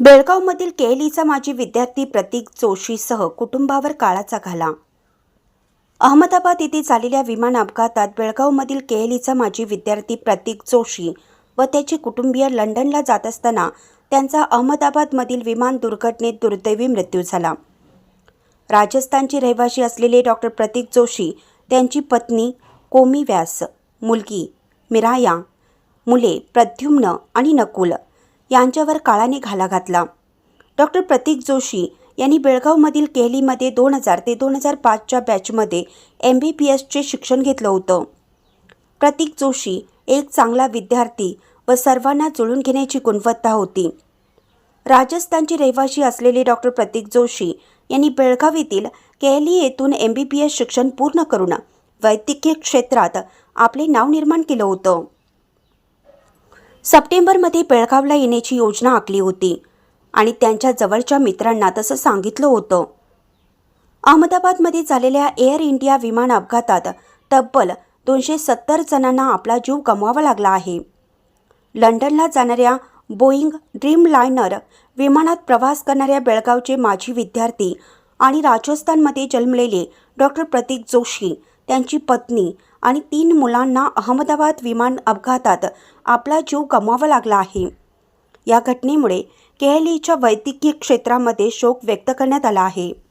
बेळगावमधील केएलईचा माजी विद्यार्थी प्रतीक जोशीसह कुटुंबावर काळाचा घाला. अहमदाबाद येथे झालेल्या विमान अपघातात बेळगावमधील केएलईचा माजी विद्यार्थी प्रतीक जोशी व त्याचे कुटुंबीय लंडनला जात असताना त्यांचा अहमदाबादमधील विमान दुर्घटनेत दुर्दैवी मृत्यू झाला. राजस्थानचे रहिवासी असलेले डॉक्टर प्रतीक जोशी त्यांची पत्नी कोमी व्यास मुलगी मिराया मुले प्रद्युम्न आणि नकुल यांच्यावर काळाने घाला घातला. डॉक्टर प्रतीक जोशी यांनी बेळगावमधील केहलीमध्ये दोन हजार ते दोन हजार पाचच्या बॅचमध्ये एम बी पी एसचे शिक्षण घेतलं होतं. प्रतीक जोशी एक चांगला विद्यार्थी व सर्वांना जुळून घेण्याची गुणवत्ता होती. राजस्थानचे रहिवासी असलेले डॉक्टर प्रतीक जोशी यांनी बेळगाव येथील केहली येथून एम बी पी एस शिक्षण पूर्ण करून वैद्यकीय क्षेत्रात आपले नाव निर्माण केलं होतं. सप्टेंबरमध्ये बेळगावला येण्याची योजना आखली होती आणि त्यांच्या जवळच्या मित्रांना तसं सांगितलं होतं. अहमदाबादमध्ये झालेल्या एअर इंडिया विमान अपघातात तब्बल दोनशे सत्तर जणांना आपला जीव गमवावा लागला आहे. लंडनला जाणाऱ्या बोईंग ड्रीम लायनर विमानात प्रवास करणाऱ्या बेळगावचे माजी विद्यार्थी आणि राजस्थानमध्ये जन्मलेले डॉक्टर प्रतीक जोशी त्यांची पत्नी आणि तीन मुलांना अहमदाबाद विमान अपघातात आपला जीव गमवावा लागला आहे. या घटनेमुळे केएलईच्या वैद्यकीय क्षेत्रामध्ये शोक व्यक्त करण्यात आला आहे.